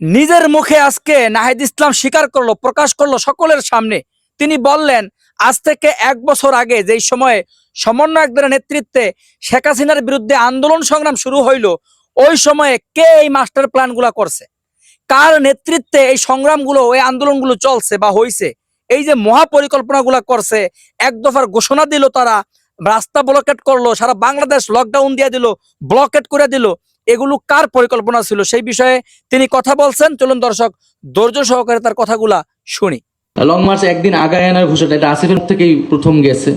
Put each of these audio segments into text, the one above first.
নিজের মুখে আজকে নাহিদ ইসলাম স্বীকার করল, প্রকাশ করল সকলের সামনে। তিনি বললেন, আজ থেকে এক বছর আগে যেই সময়ে সমন্বয়কদের নেতৃত্বে শেখ হাসিনার বিরুদ্ধে আন্দোলন সংগ্রাম শুরু হইল, ওই সময়ে কে এই মাস্টার প্ল্যানগুলা করছে? কার নেতৃত্বে এই সংগ্রামগুলো এই আন্দোলনগুলো চলছে বা হইছে? এই যে মহাপরিকল্পনাগুলা করছে, এক দফার ঘোষণা দিল তারা, রাস্তা ব্লকেট করল, সারা বাংলাদেশ লকডাউন দিয়ে দিল ব্লকেট করে দিল। এগুলো কার পরিকল্পনা ছিল সেই বিষয়ে তিনি কথা বলছেন। চলুন দর্শক, ধৈর্য সহকারে তার কথাগুলা শুনি। লং মার্চ একদিন আগায় আনার ঘোষণা, এটা আসিফের থেকেই প্রথম গেছে।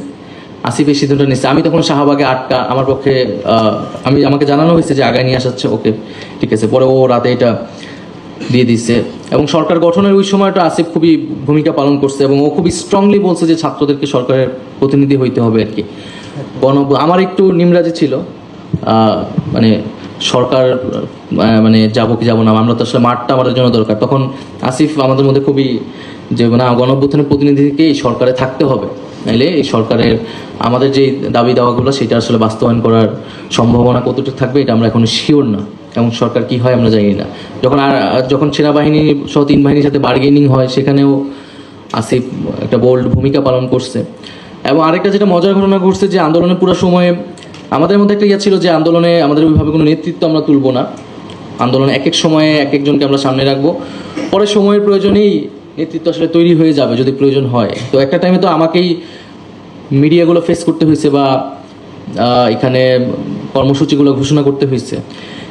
আসিফ এই সিদ্ধান্ত নিচ্ছে। আমি তখন শাহবাগে আটকা, আমার পক্ষে আমি, আমাকে জানানো হয়েছে যে আগায় নিয়ে আসাচ্ছে, ওকে, ঠিক আছে। পরে ও রাতে এটা দিয়ে দিচ্ছে। এবং সরকার গঠনের ওই সময়টা আসিফ খুবই ভূমিকা পালন করছে এবং ও খুবই স্ট্রংলি বলছে যে ছাত্রদেরকে সরকারের প্রতিনিধি হইতে হবে আর কি। গণ আমার একটু নিমরাজি ছিল। মানে সরকার মানে যাব কি যাব না, আমরা তো আসলে মাঠটা আমাদের জন্য দরকার। তখন আসিফ আমাদের মধ্যে খুবই যে না গণঅভ্যুত্থানের প্রতিনিধিকে এই সরকারে থাকতে হবে। নাইলে এই সরকারের আমাদের যে দাবি দাওয়াগুলো, সেটা আসলে বাস্তবায়ন করার সম্ভাবনা কতটুকু থাকবে, এটা আমরা এখন শিওর না। এবং সরকার কি হয়, আমরা জানি না। যখন আর, যখন সেনাবাহিনী সহ তিন বাহিনীর সাথে বার্গেনিং হয়, সেখানেও আসিফ একটা বোল্ড ভূমিকা পালন করছে। এবং আরেকটা যেটা মজার ঘটনা ঘটছে, যে আন্দোলনের পুরো সময়ে আমাদের মধ্যে একটা ইয়ে ছিল যে আন্দোলনে আমাদের ওইভাবে কোনো নেতৃত্ব আমরা তুলবো না। আন্দোলনে এক এক সময়ে এক একজনকে আমরা সামনে রাখব। পরে সময়ের প্রয়োজনেই নেতৃত্ব আসলে তৈরি হয়ে যাবে যদি প্রয়োজন হয়। তো একটা টাইমে তো আমাকেই মিডিয়াগুলো ফেস করতে হয়েছে বা এখানে কর্মসূচিগুলো ঘোষণা করতে হয়েছে।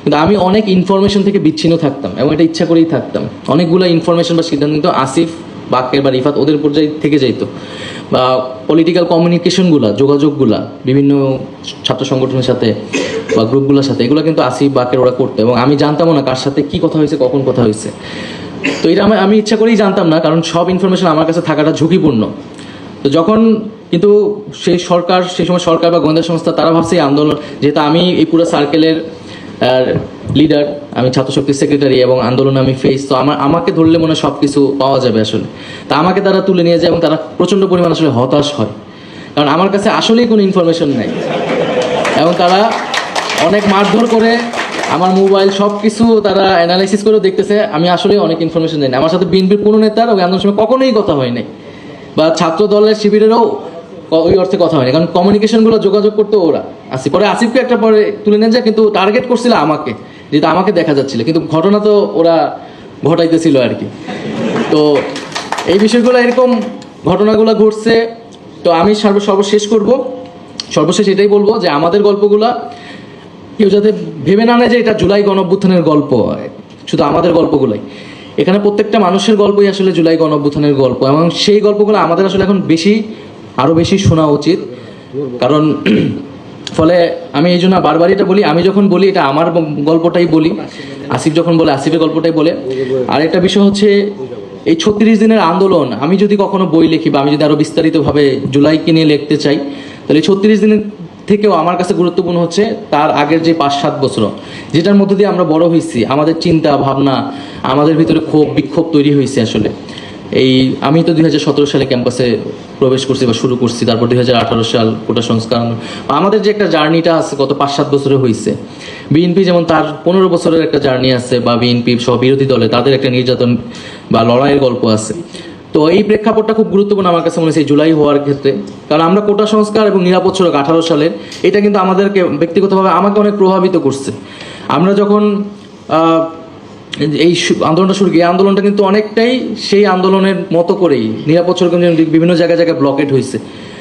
কিন্তু আমি অনেক ইনফরমেশন থেকে বিচ্ছিন্ন থাকতাম এবং এটা ইচ্ছা করেই থাকতাম। অনেকগুলো ইনফরমেশন বা সিদ্ধান্ত নিত আসিফ বাক্যের বা রিফাত ওদের পর্যায়ে থেকে যাইতো। বা পলিটিক্যাল কমিউনিকেশনগুলা যোগাযোগগুলা বিভিন্ন ছাত্র সংগঠনের সাথে বা গ্রুপগুলোর সাথে, এগুলো কিন্তু আসিফ, বাকের ওরা করতো এবং আমি জানতামও না কার সাথে কি কথা হয়েছে, কখন কথা হয়েছে। তো এটা আমি আমি ইচ্ছা করেই জানতাম না, কারণ সব ইনফরমেশন আমার কাছে থাকাটা ঝুঁকিপূর্ণ। তো যখন কিন্তু সেই সরকার, সেই সময় সরকার বা গোয়েন্দা সংস্থা, তারা ভাবছে এই আন্দোলন, যেহেতু আমি এই পুরো সার্কেলের লিডার আমি ছাত্র শক্তির সেক্রেটারি এবং আন্দোলন আমি ফেস তো আমার, আমাকে ধরলে মনে হয় সব কিছু পাওয়া যাবে আসলে। তা আমাকে তারা তুলে নিয়ে যায় এবং তারা প্রচণ্ড পরিমাণ আসলে হতাশ হয়। কারণ আমার কাছে আসলেই কোনো ইনফরমেশন নাই। এবং তারা অনেক মারধর করে, আমার মোবাইল সব কিছু তারা অ্যানালাইসিস করে দেখতেছে, আমি আসলে অনেক ইনফরমেশন জানি আমার সাথে বিএনপির কোনো নেতার ওই আন্দোলনের সময় কখনোই কথা হয় নাই। বা ছাত্র দলের শিবিরেরও ওই অর্থে কথা হয়নি কারণ কমিউনিকেশনগুলো যোগাযোগ করতে ওরা। আসি, পরে আসিফকে একটা পরে তুলে নেন যায়, কিন্তু টার্গেট করছিল আমাকে। যেহেতু আমাকে দেখা যাচ্ছিল। কিন্তু ঘটনা তো ওরা ঘটাইতেছিল আর কি। তো এই বিষয়গুলো এরকম ঘটনাগুলো ঘটছে। তো আমি সর্ব সর্বশেষ করব। সর্বশেষ এটাই বলব যে আমাদের গল্পগুলা কেউ যাতে ভেবে না নেয় যে এটা জুলাই গণঅভ্যুত্থানের গল্প শুধু আমাদের গল্পগুলাই। এখানে প্রত্যেকটা মানুষের গল্পই আসলে জুলাই গণঅভ্যুত্থানের গল্প এবং সেই গল্পগুলো আমাদের আসলে এখন বেশি আরও বেশি শোনা উচিত। কারণ ফলে আমি এই জন্য বারবারই এটা বলি, আমি যখন বলি, এটা আমার গল্পটাই বলি, আসিফ যখন বলে, আসিফের গল্পটাই বলে। আর একটা বিষয় হচ্ছে, এই ছত্রিশ দিনের আন্দোলন, আমি যদি কখনো বই লিখি বা আমি যদি আরও বিস্তারিতভাবে জুলাইকে নিয়ে লিখতে চাই, তাহলে ছত্রিশ দিনের থেকেও আমার কাছে গুরুত্বপূর্ণ হচ্ছে তার আগের যে পাঁচ, সাত বছর, যেটার মধ্যে দিয়ে আমরা বড় হয়েছি, আমাদের চিন্তা, ভাবনা, আমাদের ভিতরে ক্ষোভ, বিক্ষোভ তৈরি হয়েছে আসলে। এই, আমি তো দুই হাজার সতেরো সালে ক্যাম্পাসে প্রবেশ করছি বা শুরু করছি, তারপর দু হাজার আঠারো সাল কোটা সংস্কার। আমাদের যে একটা জার্নিটা আছে, গত পাঁচ সাত বছরে হয়েছে বিএনপি যেমন তার পনেরো বছরের একটা জার্নি আছে, বা বিএনপি সহ বিরোধী দলে, তাদের একটা নির্যাতন বা লড়াইয়ের গল্প আছে। তো এই প্রেক্ষাপটটা খুব গুরুত্বপূর্ণ আমার কাছে মনে হচ্ছে জুলাই হওয়ার ক্ষেত্রে। কারণ আমরা কোটা সংস্কার এবং নিরাপদ সড়ক আঠারো সালের এটা কিন্তু আমাদেরকে ব্যক্তিগতভাবে আমাকে অনেক প্রভাবিত করছে। আমরা যখন এই আন্দোলনটা শুরু এই আন্দোলনটা কিন্তু অনেকটাই সেই আন্দোলনের মতো করেই নিরাপদ সড়ক বিভিন্ন জায়গায় জায়গায় ব্লকেট হয়েছে।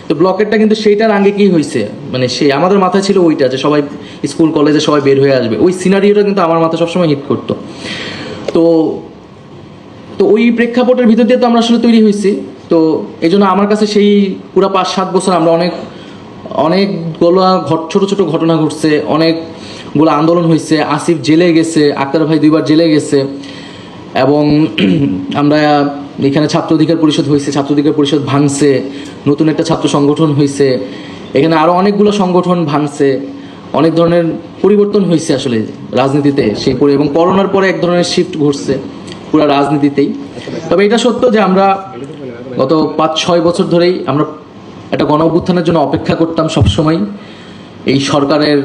তো ব্লকেটটা কিন্তু সেইটার আগে কি হয়েছে? মানে সেই আমাদের মাথায় ছিল ওইটা যে সবাই স্কুল, কলেজে সবাই বের হয়ে আসবে। ওই সিনারিওটা কিন্তু আমার মাথায় সবসময় হিট করতো। তো তো ওই প্রেক্ষাপটের ভিতর দিয়ে তো আমরা আসলে তৈরি হয়েছি। তো এই জন্য আমার কাছে সেই পুরো পাঁচ সাত বছর আমরা অনেক অনেকগুলো ছোট ছোট ঘটনা ঘটছে। অনেকগুলো আন্দোলন হয়েছে, আসিফ জেলে গেছে, আক্তার ভাই দুইবার জেলে গেছে, এবং আমরা এখানে ছাত্র অধিকার পরিষদ হয়েছে, ছাত্র অধিকার পরিষদ ভাঙছে, নতুন একটা ছাত্র সংগঠন হয়েছে, এখানে আরও অনেকগুলো সংগঠন ভাঙছে, অনেক ধরনের পরিবর্তন হয়েছে আসলে রাজনীতিতে সেই পরি, এবং করোনার পরে এক ধরনের শিফট ঘটছে পুরো রাজনীতিতেই। তবে এটা সত্য যে আমরা গত পাঁচ ছয় বছর ধরেই আমরা একটা গণ অভ্যুত্থানের জন্য অপেক্ষা করতাম সবসময় এই সরকারের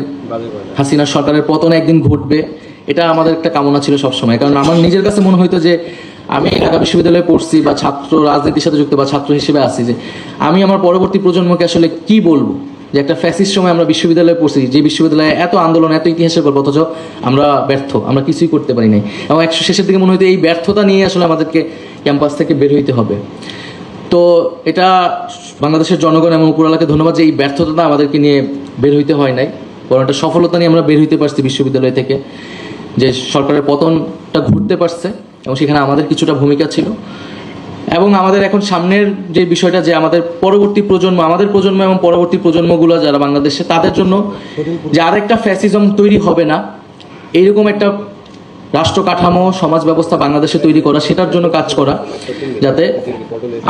হাসিনা সরকারের পতন একদিন ঘটবে এটা আমাদের একটা কামনা ছিল সবসময়। কারণ আমার নিজের কাছে মনে হইতো যে আমি ঢাকা বিশ্ববিদ্যালয়ে পড়ছি বা ছাত্র রাজনীতির সাথে যুক্ত বা ছাত্র হিসেবে আছি যে আমি আমার পরবর্তী প্রজন্মকে আসলে কি বলব? যে একটা ফ্যাসিস্ট সময় আমরা বিশ্ববিদ্যালয়ে পড়ছি যে বিশ্ববিদ্যালয়ে এত আন্দোলন এত ইতিহাসের গল্প অথচ আমরা ব্যর্থ আমরা কিছুই করতে পারি নাই। এবং একশো শেষের দিকে মনে হইতো এই ব্যর্থতা নিয়ে আসলে আমাদেরকে ক্যাম্পাস থেকে বের হইতে হবে। তো এটা বাংলাদেশের জনগণ এবং উপরালাকে ধন্যবাদ যে এই ব্যর্থতা আমাদেরকে নিয়ে বের হইতে হয় নাই, বরং একটা সফলতা নিয়ে আমরা বের হইতে পারছি বিশ্ববিদ্যালয় থেকে, যে সরকারের পতনটা ঘুরতে পারছে এবং সেখানে আমাদের কিছুটা ভূমিকা ছিল। এবং আমাদের এখন সামনের যে বিষয়টা, যে আমাদের পরবর্তী প্রজন্ম, আমাদের প্রজন্ম এবং পরবর্তী প্রজন্মগুলো যারা বাংলাদেশে, তাদের জন্য যে আরেকটা ফ্যাসিজম তৈরি হবে না, এইরকম একটা রাষ্ট্র কাঠামো, সমাজ ব্যবস্থা বাংলাদেশে তৈরি করা, সেটার জন্য কাজ করা, যাতে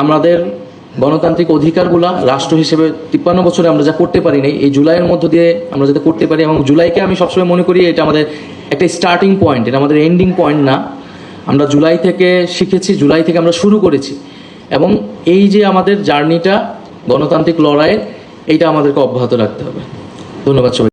আমাদের গণতান্ত্রিক অধিকারগুলা রাষ্ট্র হিসেবে তিপ্পান্ন বছরে আমরা যা করতে পারি নাই, এই জুলাইয়ের মধ্য দিয়ে আমরা যাতে করতে পারি এবং জুলাইকে আমি সবসময় মনে করি এটা আমাদের একটা স্টার্টিং পয়েন্ট এটা আমাদের এন্ডিং পয়েন্ট না। আমরা জুলাই থেকে শিখেছি, জুলাই থেকে আমরা শুরু করেছি। এবং এই যে আমাদের জার্নিটা গণতান্ত্রিক লড়াইয়ের, এইটা আমাদেরকে অব্যাহত রাখতে হবে। ধন্যবাদ সবাই